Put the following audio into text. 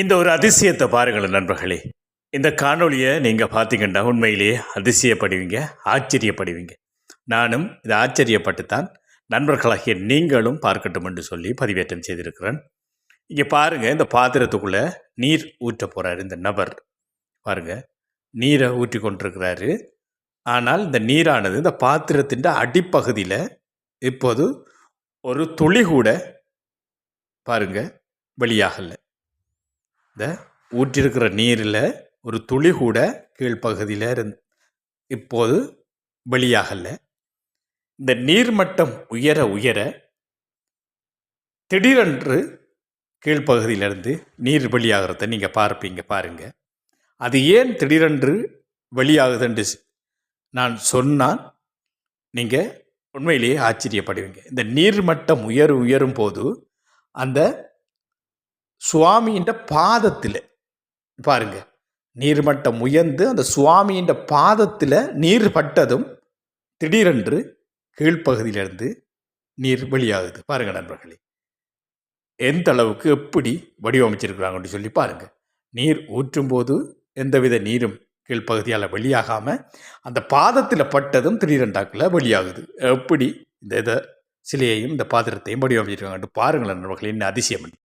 இந்த ஒரு அதிசயத்தை பாருங்களேன் நண்பர்களே. இந்த காணொளியை நீங்கள் பார்த்தீங்கன்னா உண்மையிலேயே அதிசயப்படுவீங்க ஆச்சரியப்படுவீங்க. நானும் இதை ஆச்சரியப்பட்டு தான் நண்பர்களாகிய நீங்களும் பார்க்கட்டும் என்று சொல்லி பதிவேற்றம் செய்திருக்கிறேன். இங்கே பாருங்கள் இந்த பாத்திரத்துக்குள்ளே நீர் ஊற்ற போகிறாரு இந்த நபர். பாருங்கள் நீரை ஊற்றி கொண்டிருக்கிறாரு. ஆனால் இந்த நீரானது இந்த பாத்திரத்தின் அடிப்பகுதியில் இப்போது ஒரு துளி கூட பாருங்கள் வெளியாகலை. இந்த ஊற்றிருக்கிற நீரில் ஒரு துளி கூட கீழ்ப்பகுதியில் இருந் இப்போது வெளியாகலை. இந்த நீர்மட்டம் உயர உயர திடீரென்று கீழ்ப்பகுதியிலிருந்து நீர் வெளியாகிறத நீங்கள் பார்ப்பீங்க பாருங்க. அது ஏன் திடீரென்று வெளியாகுதுன்னு நான் சொன்னால் நீங்கள் உண்மையிலேயே ஆச்சரியப்படுவீங்க. இந்த நீர்மட்டம் உயர் உயரும் போது அந்த சுவாமியின் பாதத்தில். பாருங்க. நீர்மட்டம் உயர்ந்து அந்த சுவாமியின் பாதத்தில் நீர் பட்டதும் திடீரென்று கீழ்ப்பகுதியிலிருந்து நீர் வெளியாகுது. பாருங்க நண்பர்களே. எந்த அளவுக்கு எப்படி வடிவமைச்சிருக்கிறாங்கன்னு சொல்லி பாருங்க. நீர் ஊற்றும் போது எந்தவித நீரும் கீழ்ப்பகுதியால் வெளியாகாமல் அந்த பாதத்தில் பட்டதும் திடீரெண்டாக்கில் வெளியாகுது. எப்படி இந்த இதை சிலையையும் இந்த பாத்திரத்தையும் வடிவமைச்சிருக்காங்கன்ட்டு பாருங்களேன் நண்பர்களே. என்ன அதிசயம்.